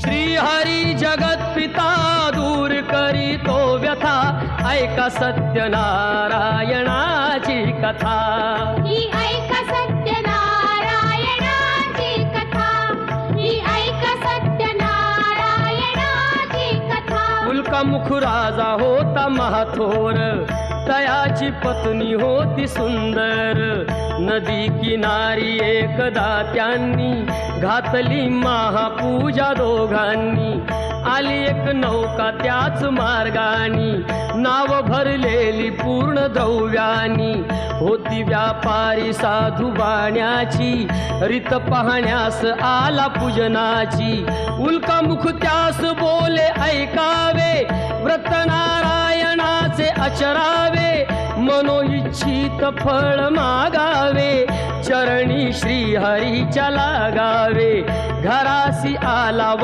श्रीहरी जगत पिता दूर करीतो व्यथा. ऐका सत्यनारायणाची कथा. ही ऐक सत्यनारायणाची कथा. ही ऐक सत्यनारायणाची कथा. होता महाथोर. तयाची पत्नी होती सुंदर. नदी किनारी एकदा त्यांनी घातली महापूजा दोघांनी. आली एक नौका त्याच मार्गानी. नाव भरलेली पूर्ण द्रव्यानी. होती व्यापारी साधू बाण्याची. रीत पाहण्यास आला पूजनाची. उल्कामुख आचरावे मनोइच्छित फळ मागावे चरणी श्रीहरीच्या लागावे घरासी आला